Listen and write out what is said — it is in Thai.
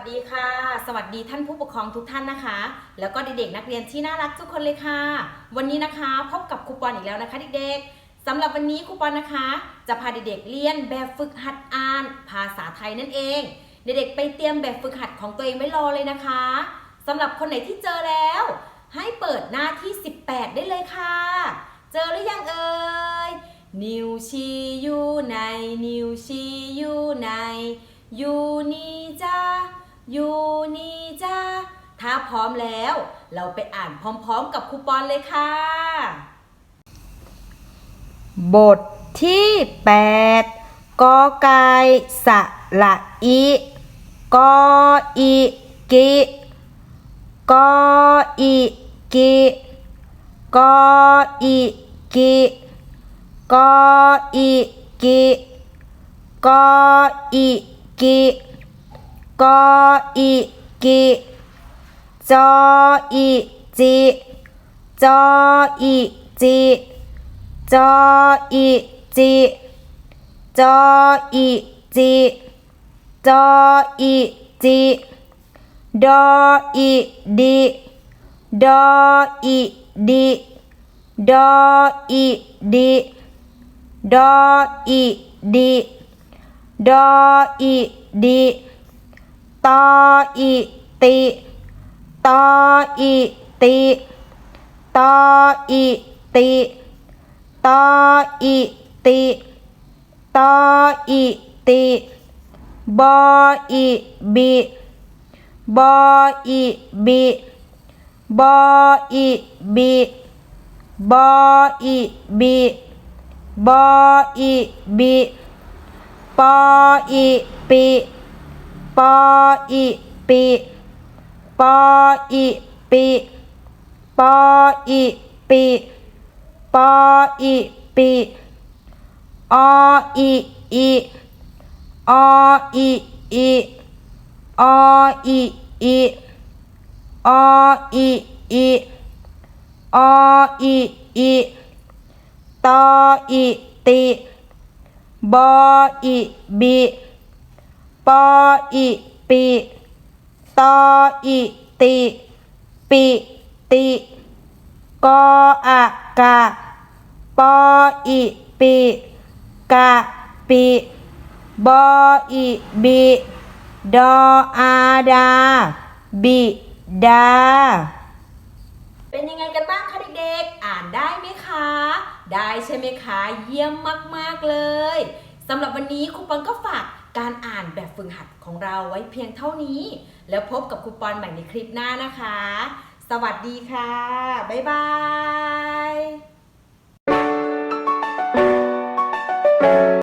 สวัสดีท่านผู้ปกครองทุกท่านนะคะ แล้วก็เด็กๆนักเรียนที่น่ารักทุกคนเลยค่ะ วันนี้นะคะพบกับครูปอนอีกแล้วนะคะเด็กๆสำหรับวันนี้ครูปอนนะคะ จะพาเด็กๆเรียนแบบฝึกหัดอ่าน ภาษาไทยนั่นเอง เด็กๆไปเตรียมแบบฝึกหัดของตัวเองไว้รอเลยนะคะสำหรับคนไหนที่เจอแล้ว ให้เปิดหน้าที่ 18 ได้เลยค่ะ เจอหรือยังเอ่ยนิวชีอยู่ไหนนิวชีอยู่ไหนอยู่นี่จ้ ยู่นี่จ้าถ้าพร้อมแล้ว เราไปอ่านพร้อมๆกับครูปอนเลยค่ะ บทที่ 8กอไก่สละอีกออีกิกออีกิกออีกิกออีกิกออีกิ กออีกิจออีจิจออีจิจออีจิจออีจิจออีจิดออีดิดออีดิดออีดิดออีดิดออีดิ ตออีติตออีติตออีติตออิติตออิติบออิบิบออิบิบออิบิบออิบิบออิบิปออิปิ ปออิปิปออิปิปออิปิปออีปีออีอีออีอีออีอีออีอีออีอีตออีติบออีบิ ปออีปีตออีติ ปิติกออากะปออิปิกะปิบออิบิดออาดา บิดา เป็นยังไงกันบ้างคะเด็กๆ อ่านได้ไหมคะ ได้ใช่ไหมคะ เยี่ยมมากๆเลยสำหรับวันนี้ครูปอนก็ฝาก การอ่านแบบฝึกหัดของเราไว้เพียงเท่านี้ แล้วพบกับครูปอนใหม่ในคลิปหน้านะคะ สวัสดีค่ะ บ๊ายบาย